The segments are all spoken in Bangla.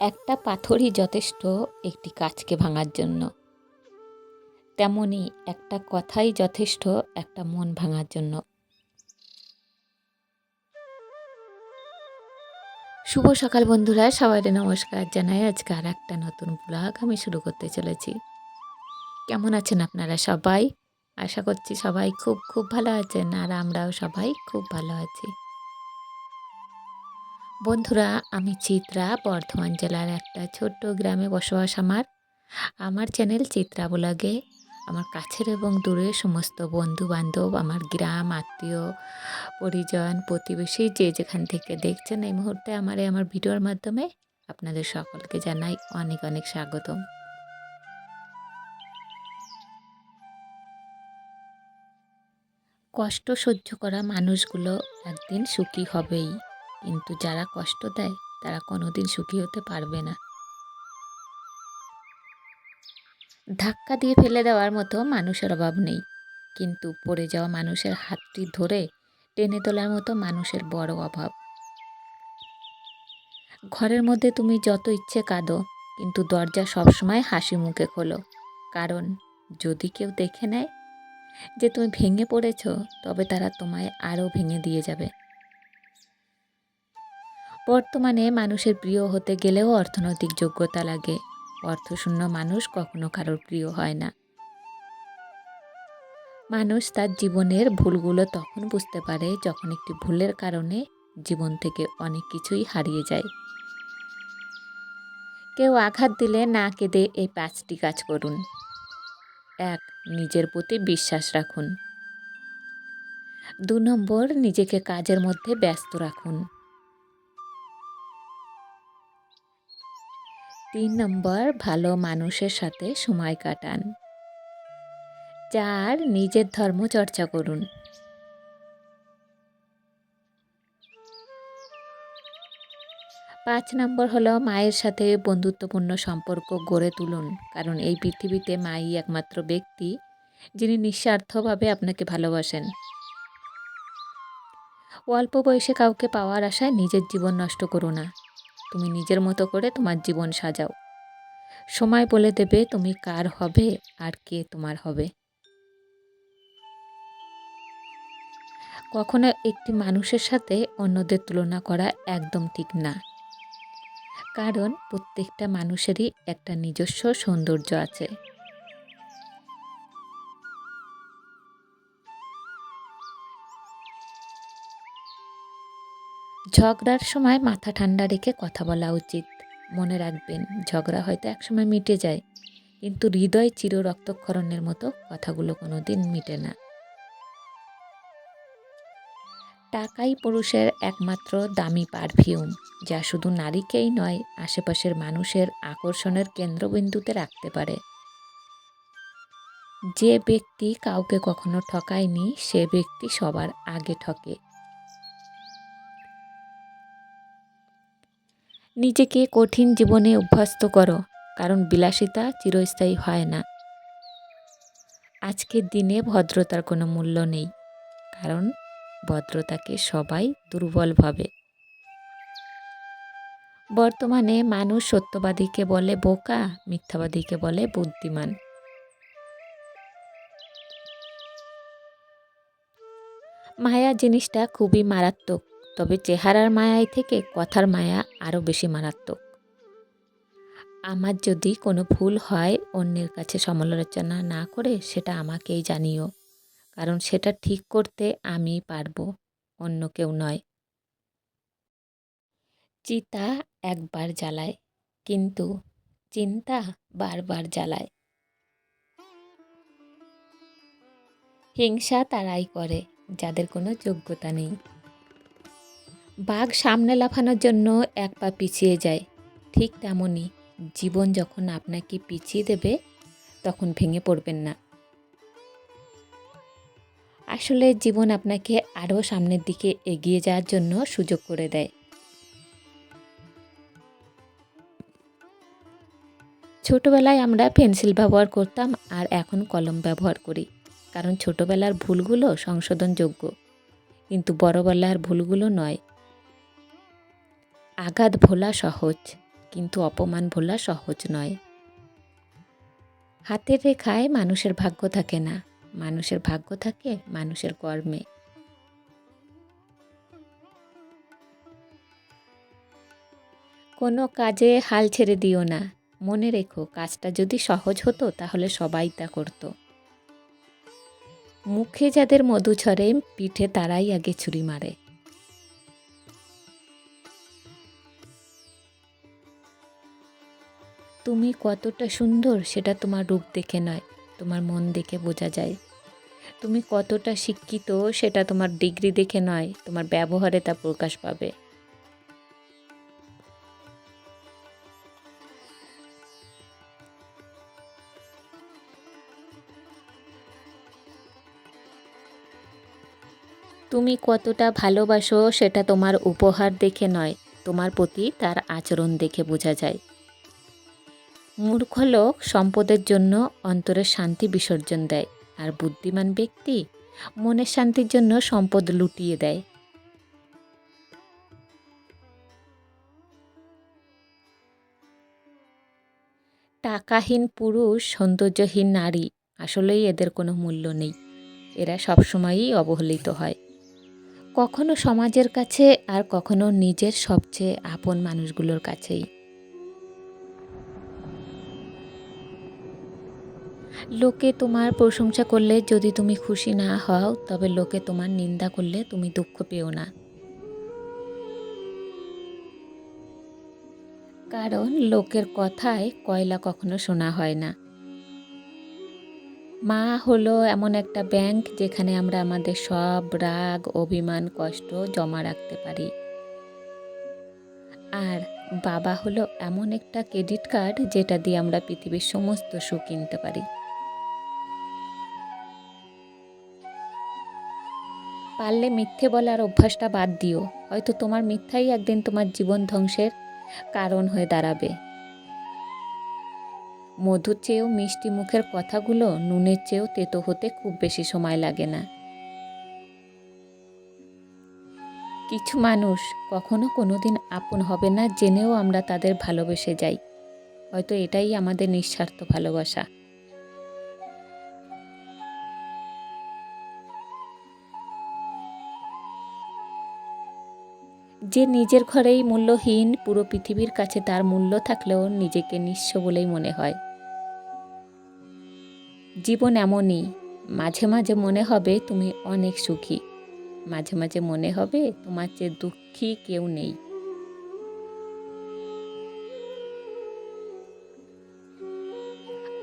একটা পাথরই যথেষ্ট একটি কাজকে ভাঙার জন্য। তেমনি একটা কথাই যথেষ্ট একটা মন ভাঙার জন্য। শুভ সকাল বন্ধুরা, সবাইকে নমস্কার জানাই। আজকে আর একটা নতুন ব্লগ আমি শুরু করতে চলেছি। কেমন আছেন আপনারা সবাই? আশা করছি সবাই খুব খুব ভালো আছেন আর আমরাও সবাই খুব ভালো আছি। বন্ধুরা, আমি চিত্রা, বর্ধমান জেলার একটা ছোট্ট গ্রামে বসবাস আমার। আমার চ্যানেল চিত্রা ব্লগে আমার কাছের এবং দূরের সমস্ত বন্ধু বান্ধব আমার গ্রাম, আত্মীয়, পরিজন, প্রতিবেশী যে যেখান থেকে দেখছেন এই মুহূর্তে আমার এই আমার ভিডিওর মাধ্যমে আপনাদের সকলকে জানাই অনেক অনেক স্বাগতম। কষ্ট সহ্য করা মানুষগুলো একদিন সুখী হবেই, কিন্তু যারা কষ্ট দেয় তারা কোনোদিন সুখী হতে পারবে না। ধাক্কা দিয়ে ফেলে দেওয়ার মতো মানুষের অভাব নেই। কিন্তু পড়ে যাওয়া মানুষের হাতটি ধরে টেনে তোলার মতো মানুষের বড় অভাব। ঘরের মধ্যে তুমি যত ইচ্ছে কাঁদো, কিন্তু দরজা সবসময় হাসি মুখে খোলো। কারণ যদি কেউ দেখে নেয় যে তুমি ভেঙে পড়েছ, তবে তারা তোমায় আরও ভেঙে দিয়ে যাবে। বর্তমানে মানুষের প্রিয় হতে গেলেও অর্থনৈতিক যোগ্যতা লাগে। অর্থশূন্য মানুষ কখনো কারোর প্রিয় হয় না। মানুষ তার জীবনের ভুলগুলো তখন বুঝতে পারে যখন একটি ভুলের কারণে জীবন থেকে অনেক কিছুই হারিয়ে যায়। কেউ আঘাত দিলে না কেঁদে এই পাঁচটি কাজ করুন। এক, নিজের প্রতি বিশ্বাস রাখুন। দু নম্বর, নিজেকে কাজের মধ্যে ব্যস্ত রাখুন। তিন নম্বর, ভালো মানুষের সাথে সময় কাটান। চার, নিজের ধর্ম চর্চা করুন। পাঁচ নম্বর হলো মায়ের সাথে বন্ধুত্বপূর্ণ সম্পর্ক গড়ে তুলুন, কারণ এই পৃথিবীতে মাই একমাত্র ব্যক্তি, যিনি নিঃস্বার্থভাবে আপনাকে ভালোবাসেন। অল্প বয়সে কাউকে পাওয়ার আশায় নিজের জীবন নষ্ট করো না। তুমি নিজের মতো করে তোমার জীবন সাজাও। সময় বলে দেবে তুমি কার হবে আর কে তোমার হবে। কখনো একটি মানুষের সাথে অন্যদের তুলনা করা একদম ঠিক না। কারণ প্রত্যেকটা মানুষেরই একটা নিজস্ব সৌন্দর্য আছে। ঝগড়ার সময় মাথা ঠান্ডা রেখে কথা বলা উচিত। মনে রাখবেন, ঝগড়া হয়তো একসময় মিটে যায়, কিন্তু হৃদয় চির রক্তক্ষরণের মতো কথাগুলো কোনো দিন মিটে না। টাকাই পুরুষের একমাত্র দামি পারফিউম, যা শুধু নারীকেই নয়, আশেপাশের মানুষের আকর্ষণের কেন্দ্রবিন্দুতে রাখতে পারে। যে ব্যক্তি কাউকে কখনো ঠকায়নি, সে ব্যক্তি সবার আগে ঠকে। নিজেকে কঠিন জীবনে অভ্যস্ত করো, কারণ বিলাসিতা চিরস্থায়ী হয় না। আজকের দিনে ভদ্রতার কোনো মূল্য নেই, কারণ ভদ্রতাকে সবাই দুর্বল ভাবে। বর্তমানে মানুষ সত্যবাদীকে বলে বোকা, মিথ্যাবাদীকে বলে বুদ্ধিমান। মায়া জিনিসটা খুবই মারাত্মক তবে চেহারার মায়াই থেকে কথার মায়া আরও বেশি মারাত্মক। আমার যদি কোনো ভুল হয় অন্যের কাছে সমালোচনা না করে সেটা আমাকেই জানিও, কারণ সেটা ঠিক করতে আমি পারব, অন্য কেউ নয়। চিতা একবার জ্বালায়, কিন্তু চিন্তা বারবার জ্বালায়। হিংসা তারাই করে, যাদের কোনো যোগ্যতা নেই। বাঘ সামনে লাফানোর জন্য এক পা পিছিয়ে যায়। ঠিক তেমনই জীবন যখন আপনাকে পিছিয়ে দেবে, তখন ভেঙে পড়বেন না। আসলে জীবন আপনাকে আরও সামনের দিকে এগিয়ে যাওয়ার জন্য সুযোগ করে দেয়। ছোটোবেলায় আমরা পেন্সিল ব্যবহার করতাম আর এখন কলম ব্যবহার করি, কারণ ছোটোবেলার ভুলগুলো সংশোধনযোগ্য। কিন্তু বড়বেলার ভুলগুলো নয় আঘাত ভোলা সহজ, কিন্তু অপমান ভোলা সহজ নয়। হাতের রেখায় মানুষের ভাগ্য থাকে না, মানুষের ভাগ্য থাকে মানুষের কর্মে। কোনো কাজে হাল ছেড়ে দিও না, মনে রেখো কাজটা যদি সহজ হতো তাহলে সবাই তা করতো। মুখে যাদের মধু ছড়ে, পিঠে তারাই আগে ছুরি মারে। তুমি কতটা সুন্দর সেটা তোমার রূপ দেখে নয়, তোমার মন দেখে বোঝা যায়। তুমি কতটা শিক্ষিত সেটা তোমার ডিগ্রি দেখে নয়, তোমার ব্যবহারে তা প্রকাশ পাবে। তুমি কতটা ভালোবাসো সেটা তোমার উপহার দেখে নয়, তোমার প্রতি তার আচরণ দেখে বোঝা যায়। মূর্খ লোক সম্পদের জন্য অন্তরের শান্তি বিসর্জন দেয়, আর বুদ্ধিমান ব্যক্তি মনের শান্তির জন্য সম্পদ লুটিয়ে দেয়। টাকাহীন পুরুষ, সৌন্দর্যহীন নারী আসলেই এদের কোনো মূল্য নেই। এরা সবসময়ই অবহেলিত হয়। কখনো সমাজের কাছে আর কখনো নিজের সবচেয়ে আপন মানুষগুলোর কাছেই। লোকে তোমার প্রশংসা করলে যদি তুমি খুশি না হও, তবে লোকে তোমার নিন্দা করলে তুমি দুঃখ পেও না। কারণ লোকের কথায় কয়লা কখনো শোনা হয় না। মা হলো এমন একটা ব্যাংক যেখানে আমরা আমাদের সব রাগ, অভিমান, কষ্ট জমা রাখতে পারি। আর বাবা হলো এমন একটা ক্রেডিট কার্ড যেটা দিয়ে আমরা পৃথিবীর সমস্ত সুখ কিনতে পারি। পারলে মিথ্যে বলার অভ্যাসটা বাদ দিও। হয়তো তোমার মিথ্যাই একদিন তোমার জীবন ধ্বংসের কারণ হয়ে দাঁড়াবে। মধুর চেয়েও মিষ্টি মুখের কথাগুলো নুনের চেয়েও তেতো হতে খুব বেশি সময় লাগে না। কিছু মানুষ কখনো কোনো দিন আপন হবে না, জেনেও আমরা তাদের ভালোবেসে যাই। হয়তো এটাই আমাদের নিঃস্বার্থ ভালোবাসা। যে নিজের ঘরেই মূল্যহীন পুরো পৃথিবীর কাছে তার মূল্য থাকলেও নিজেকে নিঃস্ব বলেই মনে হয়। জীবন এমনই, মাঝে মাঝে মনে হবে তুমি অনেক সুখী, মাঝে মাঝে মনে হবে তোমার চেয়ে দুঃখী কেউ নেই।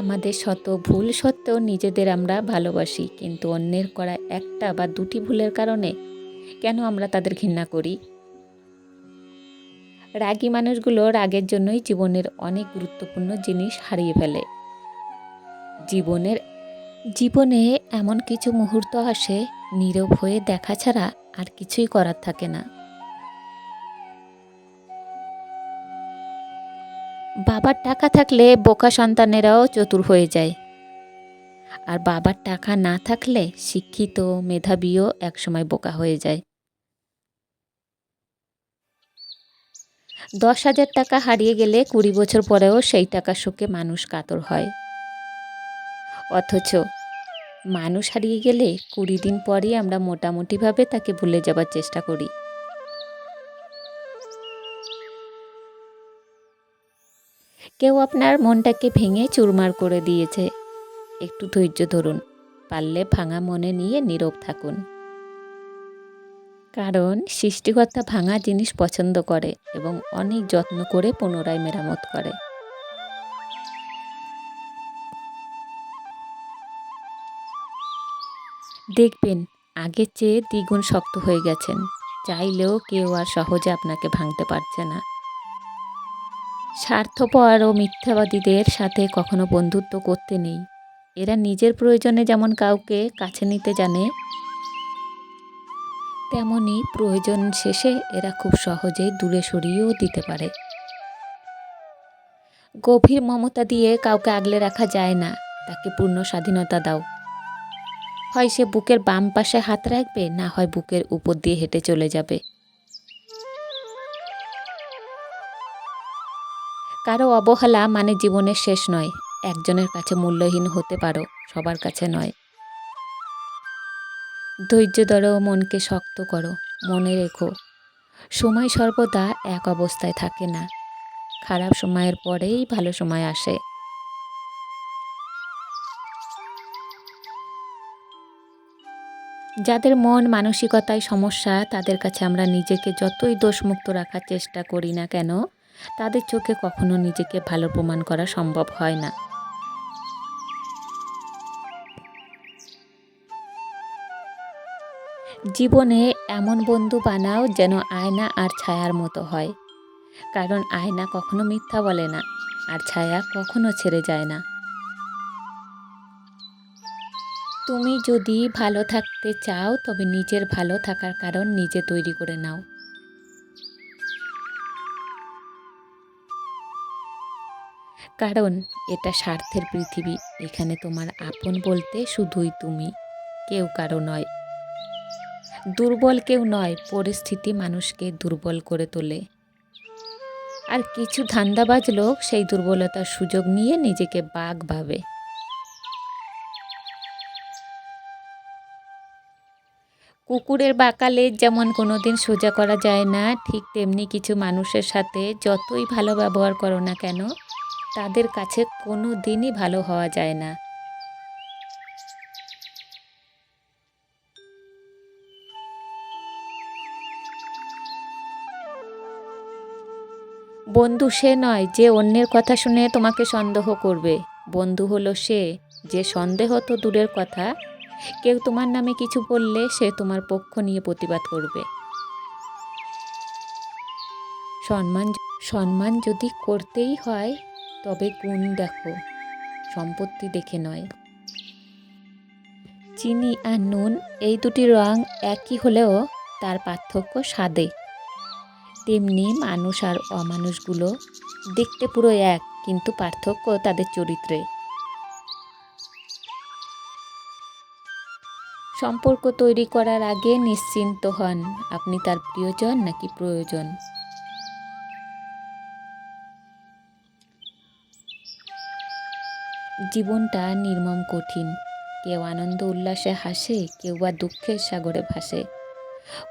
আমাদের শত ভুল সত্ত্বেও নিজেদের আমরা ভালোবাসি, কিন্তু অন্যের করা একটা বা দুটি ভুলের কারণে কেন আমরা তাদের ঘৃণা করি? রাগী মানুষগুলো রাগের জন্যই জীবনের অনেক গুরুত্বপূর্ণ জিনিস হারিয়ে ফেলে। জীবনের, জীবনে এমন কিছু মুহূর্ত আসে, নীরব হয়ে দেখা ছাড়া আর কিছুই করার থাকে না। বাবার টাকা থাকলে বোকা সন্তানেরাও চতুর হয়ে যায়। আর বাবার টাকা না থাকলে শিক্ষিত, মেধাবীও একসময় বোকা হয়ে যায়। দশ হাজার টাকা হারিয়ে গেলে কুড়ি বছর পরেও সেই টাকার শোকে মানুষ কাতর হয়। অথচ মানুষ হারিয়ে গেলে কুড়ি দিন পরই আমরা মোটামুটিভাবে তাকে ভুলে যাবার চেষ্টা করি। কেউ আপনার মনটাকে ভেঙে চুরমার করে দিয়েছে। একটু ধৈর্য ধরুন, পারলে ভাঙা মনে নিয়ে নীরব থাকুন। কারণ সৃষ্টিকর্তা ভাঙা জিনিস পছন্দ করে এবং অনেক যত্ন করে পুনরায় মেরামত করে। দেখবেন, আগের চেয়ে দ্বিগুণ শক্ত হয়ে গেছেন। চাইলেও কেউ আর সহজে আপনাকে ভাঙতে পারছে না। স্বার্থপর ও মিথ্যাবাদীদের সাথে কখনো বন্ধুত্ব করতে নেই। এরা নিজের প্রয়োজনে যেমন কাউকে কাছে নিতে জানে তেমনই প্রয়োজন শেষে এরা খুব সহজেই দূরে সরিয়েও দিতে পারে। গভীর মমতা দিয়ে কাউকে আগলে রাখা যায় না। তাকে পূর্ণ স্বাধীনতা দাও। হয় সে বুকের বাম পাশে হাত রাখবে, না হয় বুকের উপর দিয়ে হেঁটে চলে যাবে। কারও অবহেলা মানে জীবনের শেষ নয়। একজনের কাছে মূল্যহীন হতে পারো, সবার কাছে নয়। ধৈর্য ধরো, মনকে শক্ত করো, মনে রেখো। সময় সর্বদা এক অবস্থায় থাকে না। খারাপ সময়ের পরেই ভালো সময় আসে। যাদের মন মানসিকতায় সমস্যা, তাদের কাছে আমরা নিজেকে যতই দোষমুক্ত রাখার চেষ্টা করি না কেন, তাদের চোখে কখনো নিজেকে ভালো প্রমাণ করা সম্ভব হয় না। জীবনে এমন বন্ধু বানাও যেন আয়না আর ছায়ার মতো হয়। কারণ আয়না কখনো মিথ্যা বলে না, আর ছায়া কখনো ছেড়ে যায় না। তুমি যদি ভালো থাকতে চাও, তবে নিজের ভালো থাকার কারণ নিজে তৈরি করে নাও। কারণ এটা স্বার্থের পৃথিবী, এখানে তোমার আপন বলতে শুধুই তুমি, কেউ কারও নয়। দুর্বল কেউ নয়, পরিস্থিতি মানুষকে দুর্বল করে তোলে। আর কিছু ধান্দাবাজ লোক সেই দুর্বলতার সুযোগ নিয়ে নিজেকে বাঘ ভাবে। কুকুরের বাঁকালে যেমন কোনো দিন সোজা করা যায় না, ঠিক তেমনি কিছু মানুষের সাথে যতই ভালো ব্যবহার করো না কেন, তাদের কাছে কোনো দিনই ভালো হওয়া যায় না। বন্ধু সে নয় যে অন্যের কথা শুনে তোমাকে সন্দেহ করবে। বন্ধু হলো সে যে সন্দেহ তো দূরের কথা, কেউ তোমার নামে কিছু বললে সে তোমার পক্ষ নিয়ে প্রতিবাদ করবে। সম্মান সম্মান যদি করতেই হয়, তবে গুণ দেখো, সম্পত্তি দেখে নয়। চিনি আর নুন, এই দুটি রং একই হলেও তার পার্থক্য স্বাদে। তেমনি মানুষ আর অমানুষগুলো দেখতে পুরো এক, কিন্তু পার্থক্য তাদের চরিত্রে। সম্পর্ক তৈরি করার আগে নিশ্চিন্ত হন, আপনি তার প্রিয়জন নাকি প্রয়োজন? জীবনটা নির্মম কঠিন। কেউ আনন্দ উল্লাসে হাসে, কেউ বা দুঃখের সাগরে ভাসে।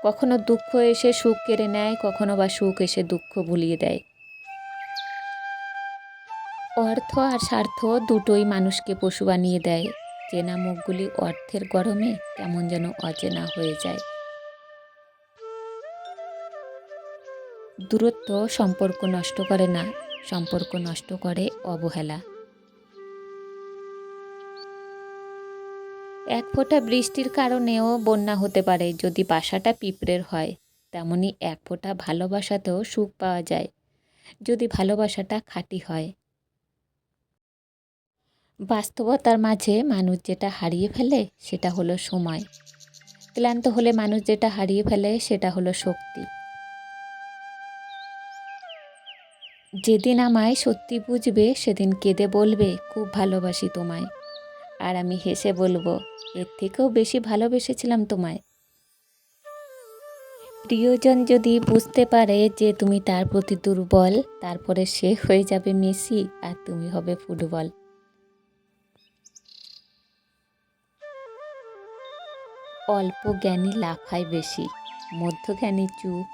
কখনো দুঃখ এসে সুখ কেড়ে নেয়, কখনো বা সুখ এসে দুঃখ ভুলিয়ে দেয়। অর্থ আর স্বার্থ দুটোই মানুষকে পশু বানিয়ে দেয়। চেনা মুখগুলি অর্থের গরমে কেমন যেন অচেনা হয়ে যায়। দূরত্ব সম্পর্ক নষ্ট করে না, সম্পর্ক নষ্ট করে অবহেলা। এক ফোঁটা বৃষ্টির কারণেও বন্যা হতে পারে, যদি বাসাটা পিঁপড়ের হয়। তেমনি এক ফোঁটা ভালোবাসাতেও সুখ পাওয়া যায়, যদি ভালোবাসাটা খাঁটি হয়। বাস্তবতার মাঝে মানুষ যেটা হারিয়ে ফেলে, সেটা হলো সময়। ক্লান্ত হলে মানুষ যেটা হারিয়ে ফেলে, সেটা হলো শক্তি। যেদিন আমায় সত্যি বুঝবে, সেদিন কেঁদে বলবে, খুব ভালোবাসি তোমায়। আর আমি হেসে বলব এর থেকেও বেশি ভালোবেসেছিলাম তোমায়। প্রিয়জন যদি বুঝতে পারে যে তুমি তার প্রতি দুর্বল, তারপরে সে হয়ে যাবে মেসি আর তুমি হবে ফুটবল। অল্প জ্ঞানী লাফায় বেশি, মধ্যজ্ঞানী চুপ,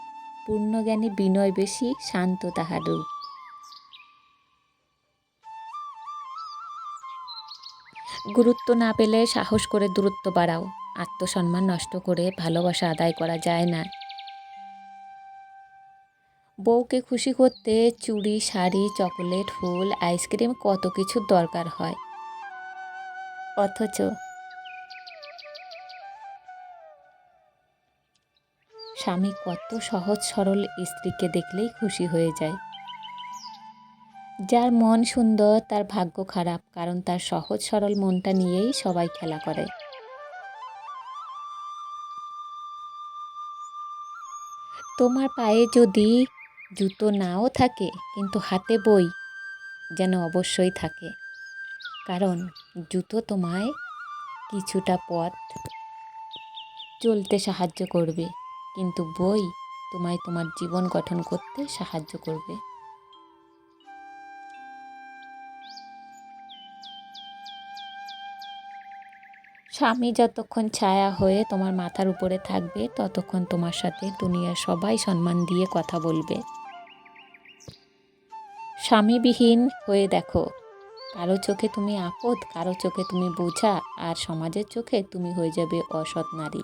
পূর্ণজ্ঞানী বিনয় বেশি, শান্ত তাহার রূপ। গুরুত্ব না পেলে সাহস করে দূরত্ব বাড়াও। আত্মসম্মান নষ্ট করে ভালোবাসা আদায় করা যায় না। বউকে খুশি করতে চুড়ি, শাড়ি, চকোলেট, ফুল, আইসক্রিম কত কিছুর দরকার হয়। অথচ স্বামী কত সহজ সরল স্ত্রীকে দেখলেই খুশি হয়ে যায়। যার মন সুন্দর, তার ভাগ্য খারাপ, কারণ তার সহজ, সরল মনটা নিয়েই সবাই খেলা করে। তোমার পায়ে যদি জুতো নাও থাকে, কিন্তু হাতে বই যেন অবশ্যই থাকে। কারণ জুতো তোমায় কিছুটা পথ চলতে সাহায্য করবে, কিন্তু বই তোমায় তোমার জীবন গঠন করতে সাহায্য করবে। স্বামী যতক্ষণ ছায়া হয়ে তোমার মাথার উপরে থাকবে, ততক্ষণ তোমার সাথে দুনিয়ার সবাই সম্মান দিয়ে কথা বলবে। স্বামীবিহীন হয়ে দেখো। কারও চোখে তুমি আপদ, কারও চোখে তুমি বোঝা, আর সমাজের চোখে তুমি হয়ে যাবে অসৎ নারী।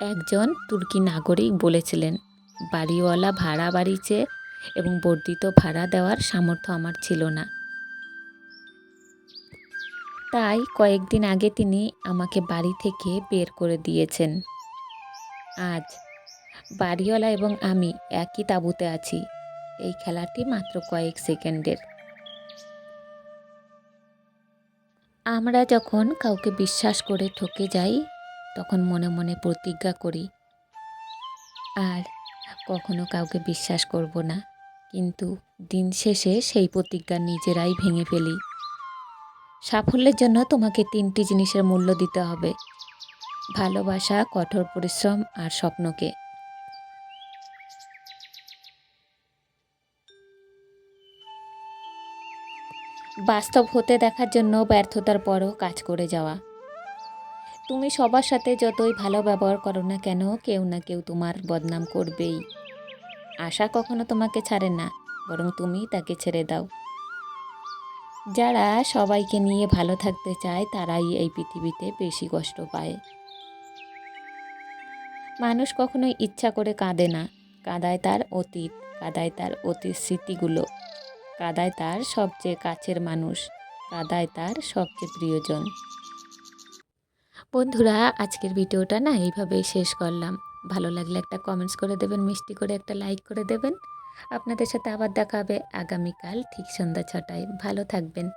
একজন তুর্কি নাগরিক বলেছিলেন, বাড়িওয়ালা ভাড়া বাড়িছে এবং বর্ধিত ভাড়া দেওয়ার সামর্থ্য আমার ছিল না। তাই কয়েকদিন আগে তিনি আমাকে বাড়ি থেকে বের করে দিয়েছেন। আজ বাড়িওয়ালা এবং আমি একই তাঁবুতে আছি। এই খেলাটি মাত্র কয়েক সেকেন্ডের। আমরা যখন কাউকে বিশ্বাস করে ঠকে যাই, তখন মনে মনে প্রতিজ্ঞা করি। আর কখনো কাউকে বিশ্বাস করব না। কিন্তু দিন শেষে সেই প্রতিজ্ঞা নিজেরাই ভেঙে ফেলি। সাফল্যের জন্য তোমাকে তিনটি জিনিসের মূল্য দিতে হবে। ভালোবাসা, কঠোর পরিশ্রম আর স্বপ্নকে। বাস্তব হতে দেখার জন্য ব্যর্থতার পরও কাজ করে যাওয়া। তুমি সবার সাথে যতই ভালো ব্যবহার করো না কেন, কেউ না কেউ তোমার বদনাম করবেই। আশা কখনো তোমাকে ছাড়ে না, বরং তুমি তাকে ছেড়ে দাও। যারা সবাইকে নিয়ে ভালো থাকতে চায়, তারাই এই পৃথিবীতে বেশি কষ্ট পায়। মানুষ কখনো ইচ্ছা করে কাঁদে না। কাদায় তার অতীত, কাদায় তার অতীত স্মৃতিগুলো। কাদায় তার সবচেয়ে কাছের মানুষ, কাদায় তার সবচেয়ে প্রিয়জন। বন্ধুরা, আজকের ভিডিওটা না এইভাবেই শেষ করলাম। ভালো লাগলে একটা কমেন্টস করে দেবেন, মিষ্টি করে একটা লাইক করে দেবেন। আপনাদের সাথে আবার দেখা হবে আগামীকাল ঠিক সন্ধ্যা ছটায়। ভালো থাকবেন।